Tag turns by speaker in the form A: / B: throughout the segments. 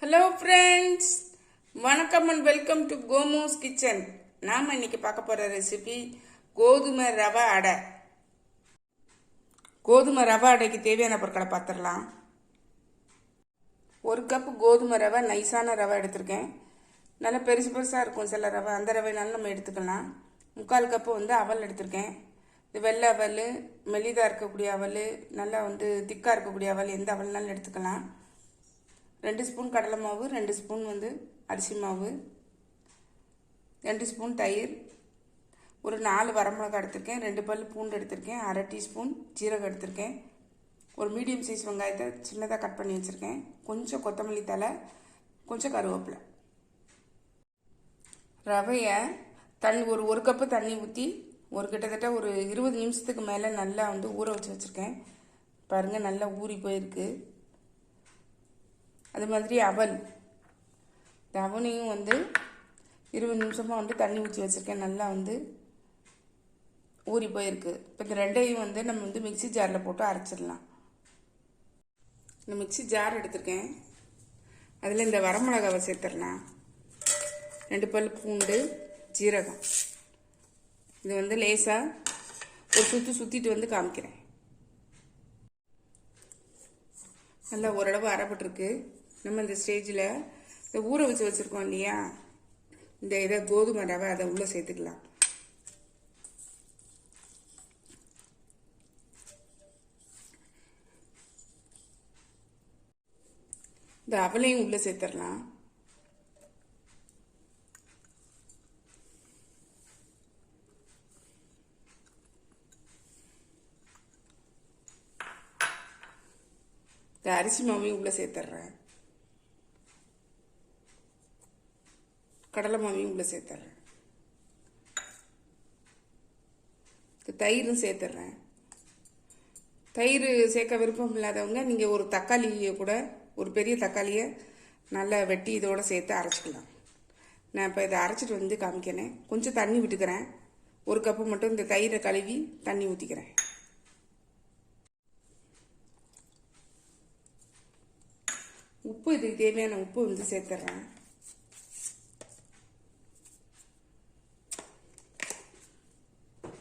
A: Hello friends வணக்கம் and welcome to Komos kitchen நாம் இன்னைக்கு பார்க்க போகிற ரெசிபி கோதுமை ரவை அடை. கோதுமை ரவை அடைக்கு தேவையான பொருட்களை பார்த்துடலாம். ஒரு கப்பு கோதுமை ரவை நைஸான ரவை எடுத்திருக்கேன். நல்லா பெருசு பெருசாக இருக்கும் சில ரவை. அந்த ரவைனாலும் நம்ம எடுத்துக்கலாம். முக்கால் கப்பு வந்து அவல் எடுத்திருக்கேன். இது வெள்ளை அவல் மெலிதாக இருக்கக்கூடிய அவல் நல்லா வந்து திக்காக இருக்கக்கூடிய அவல் எந்த அவல்னாலும் எடுத்துக்கலாம். ரெண்டு ஸ்பூன் கடலை மாவு ரெண்டு ஸ்பூன் வந்து அரிசி மாவு ரெண்டு ஸ்பூன் தயிர் ஒரு நாலு வரமிளகா எடுத்திருக்கேன் ரெண்டு பல் பூண்டு எடுத்திருக்கேன் அரை டீஸ்பூன் ஜீரகம் எடுத்திருக்கேன். ஒரு மீடியம் சைஸ் வெங்காயத்தை சின்னதாக கட் பண்ணி வச்சுருக்கேன். கொஞ்சம் கொத்தமல்லி தலை கொஞ்சம் கருவேப்பிலை. ரவையை தண்ணி ஒரு ஒரு கப்பு தண்ணி ஊற்றி ஒரு கிட்டத்தட்ட ஒரு இருபது நிமிஷத்துக்கு மேலே நல்லா வந்து ஊற வச்சு வச்சுருக்கேன். பாருங்கள் நல்லா ஊறி போயிருக்கு. அது மாதிரி அவன். இந்த அவனையும் வந்து இருபது நிமிஷமாக வந்து தண்ணி ஊற்றி வச்சுருக்கேன். நல்லா வந்து ஊறி போயிருக்கு. இப்போ இந்த ரெண்டையும் வந்து நம்ம வந்து மிக்ஸி ஜாரில் போட்டு அரைச்சிடலாம். இந்த மிக்ஸி ஜார் எடுத்திருக்கேன். அதில் இந்த வரமிளகாவை சேர்த்துடலாம். ரெண்டு பல் பூண்டு ஜீரகம். இது வந்து லேசாக ஒரு சுற்றி சுற்றிட்டு வந்து காமிக்கிறேன். நல்லா ஓரளவு அரைப்பட்டிருக்கு நம்ம இந்த ஸ்டேஜில் இந்த ஊற வச்சு வச்சுருக்கோம் இல்லையா? இந்த இதை கோதுமை ரவை அதை உள்ளே சேர்த்துக்கலாம். இந்த அவலையும் உள்ளே சேர்த்துடலாம். இந்த அரிசி மாவையும் உள்ளே சேர்த்துட்றேன். கடலை மாவையும் உள்ளே சேர்த்துட்றேன் தயிரும் சேர்த்துட்றேன் தயிர் சேர்க்க விருப்பம் இல்லாதவங்க நீங்கள் ஒரு தக்காளியை கூட ஒரு பெரிய தக்காளியை நல்லா வெட்டி இதோட சேர்த்து அரைச்சிக்கலாம். நான் இப்போ இதை அரைச்சிட்டு வந்து காமிக்கிறேன். கொஞ்சம் தண்ணி விட்டுக்கிறேன். ஒரு கப்பு மட்டும் இந்த தயிரை கழுவி தண்ணி ஊற்றிக்கிறேன் உப்பு இதுக்கு தேவையான உப்பு வந்து சேர்த்துட்றேன்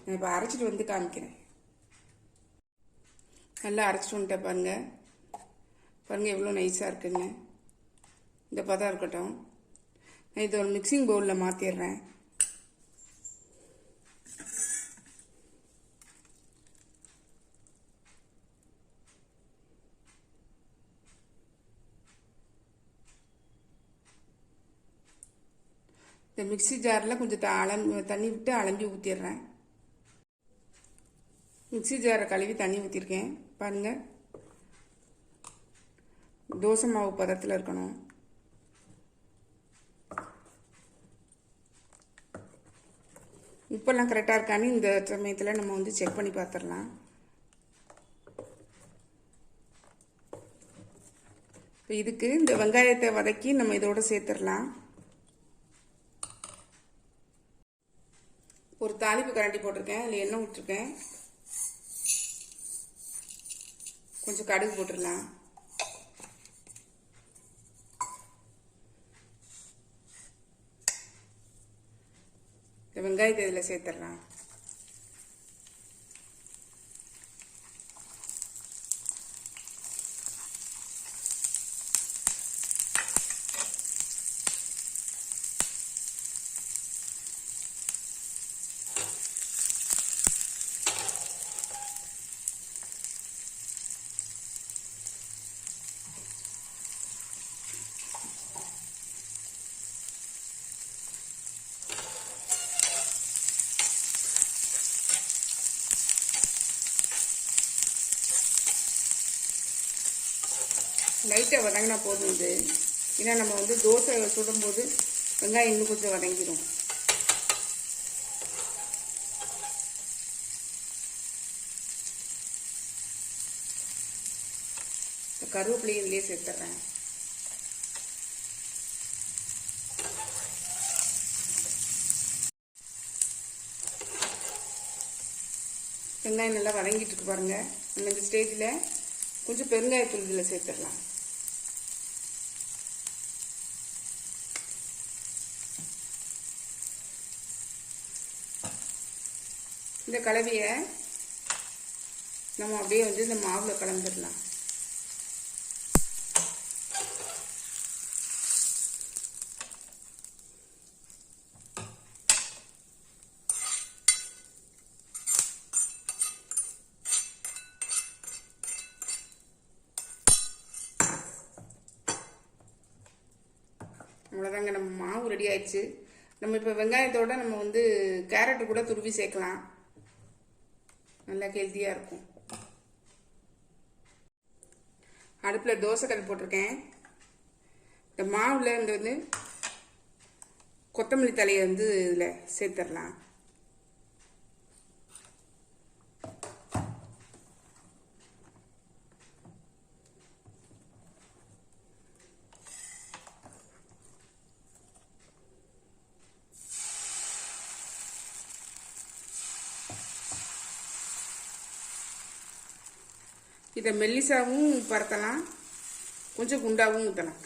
A: நான் இப்போ அரைச்சிட்டு வந்து காமிக்கிறேன். நல்லா அரைச்சிட்டு வந்துட்டேன் பாருங்க. பாருங்கள் எவ்வளோ நைஸாக இருக்குங்க. இந்த பதம் இருக்கட்டும். நான் இதை ஒரு மிக்சிங் பவுலில் மாற்றிடுறேன் இந்த மிக்சி ஜாரில் கொஞ்சம் த அலம் தண்ணி விட்டு அலம்பி ஊற்றிடுறேன் மிக்ஸி ஜாரை கழுவி தண்ணி ஊற்றிருக்கேன் பாருங்கள் தோசை மாவு பதத்தில் இருக்கணும். உப்பெல்லாம் கரெக்டாக இருக்கான்னு இந்த சமயத்தில் நம்ம வந்து செக் பண்ணி பார்த்துடலாம் இப்போ இதுக்கு இந்த வெங்காயத்தை வதக்கி நம்ம இதோடு சேர்த்துடலாம் ஒரு தாளிப்பு கரண்டி போட்டிருக்கேன். அதில் எண்ணெய் விட்டுருக்கேன் கொஞ்சம் கடுகு போட்டுடலாம். இந்த வெங்காயத்தை இதில் சேர்த்துடலாம். லைட்டாக வதங்கினா போதும் இது. ஏன்னா நம்ம வந்து தோசை சுடும்போது வெங்காயம் இன்னும் கொஞ்சம் வதங்கிடும் கருவேப்பிலையும் இதுலேயே சேர்த்துட்றேன் வெங்காயம் நல்லா வதங்கிட்டு இருக்கு பாருங்க. நம்ம இந்த ஸ்டேஜில் கொஞ்சம் பெருங்காயத்தூள் இதில் சேர்த்துடலாம். இந்த கலவையை நம்ம அப்படியே வந்து இந்த மாவில் கலந்துடலாம். அவ்வளோதாங்க நம்ம மாவு ரெடி ஆயிடுச்சு. நம்ம இப்போ வெங்காயத்தோடு நம்ம வந்து கேரட்டு கூட துருவி சேர்க்கலாம். நல்லா ஹெல்த்தியாக இருக்கும். அடுப்பில் தோசைக்கல் போட்டிருக்கேன். இந்த மாவில் இந்த வந்து கொத்தமல்லி தலையை வந்து இதில் சேர்த்துடலாம். இதை மெல்லிசாவும் பரத்தலாம். கொஞ்சம் குண்டாகவும் ஊற்றலாம்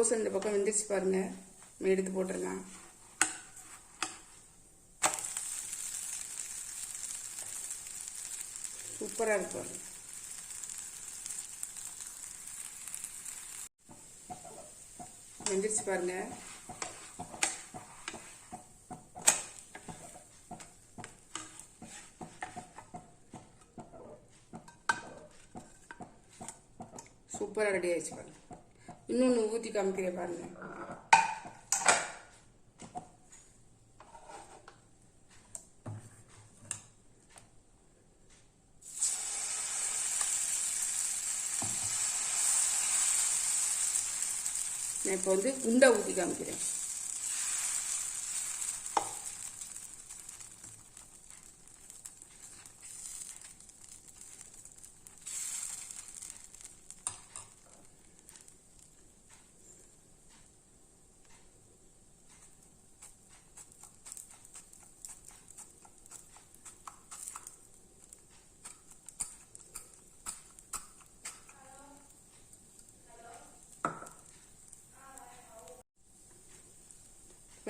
A: தோசை இந்த பக்கம் வெந்துருச்சு பாருங்க. நம்ம எடுத்து போட்டுடலாம் சூப்பராக இருக்கும் வெந்துருச்சு பாருங்க. சூப்பராக ரெடி ஆயிடுச்சு பாருங்க. இன்னொன்று ஊற்றி காமிக்கிறேன் பாருங்க. நான் இப்போ வந்து குண்டா ஊற்றி காமிக்கிறேன்.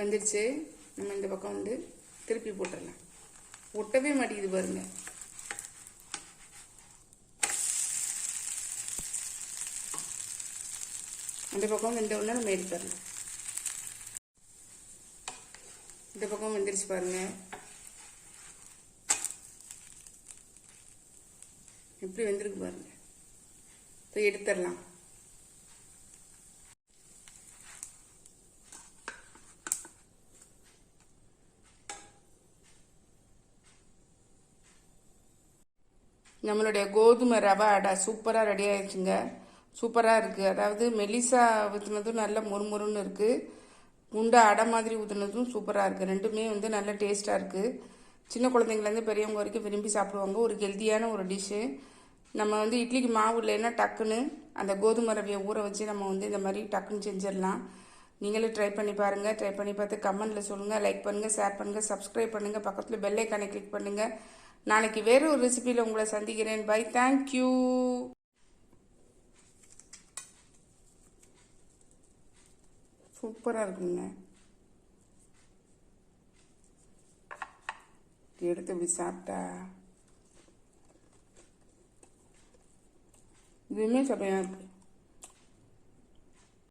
A: வந்துடுச்சு நம்ம இந்த பக்கம் வந்து திருப்பி போட்டுடலாம் ஒட்டவே மாட்டேங்குது பாருங்க. அந்த பக்கம் வெந்த உடனே நம்ம எடுத்துடலாம் இந்த பக்கம் வெந்துருச்சு பாருங்க. எப்படி வெந்திருக்கு பாருங்க. இப்போ எடுத்துடலாம் நம்மளுடைய கோதுமை ரவை அடை சூப்பராக ரெடி ஆயிடுச்சுங்க. சூப்பராக இருக்குது அதாவது மெலிசா ஊற்றுனதும் நல்ல முறுமுறுன்னு இருக்குது குண்டை அடை மாதிரி ஊற்றுனதும் சூப்பராக இருக்குது ரெண்டுமே வந்து நல்ல டேஸ்ட்டாக இருக்குது சின்ன குழந்தைங்கலேருந்து பெரியவங்க வரைக்கும் விரும்பி சாப்பிடுவாங்க. ஒரு ஹெல்த்தியான ஒரு டிஷ்ஷு நம்ம வந்து இட்லிக்கு மாவு இல்லைன்னா டக்குன்னு அந்த கோதுமை ரவையை ஊற வச்சு நம்ம வந்து இந்த மாதிரி டக்குன்னு செஞ்சிடலாம். நீங்களும் ட்ரை பண்ணி பாருங்கள் ட்ரை பண்ணி பார்த்து கமெண்ட்டில் சொல்லுங்கள் லைக் பண்ணுங்கள் ஷேர் பண்ணுங்கள் சப்ஸ்கிரைப் பண்ணுங்கள் பக்கத்தில் பெல்லைக்கானை கிளிக் பண்ணுங்கள் நாளைக்கு வேறு ஒரு ரெசிபியில் உங்களை சந்திக்கிறேன். பை தேங்க்யூ சூப்பராக இருக்குங்க. எடுத்து இப்படி சாப்பிட்டா? இதுவுமே சமையாக இருக்குது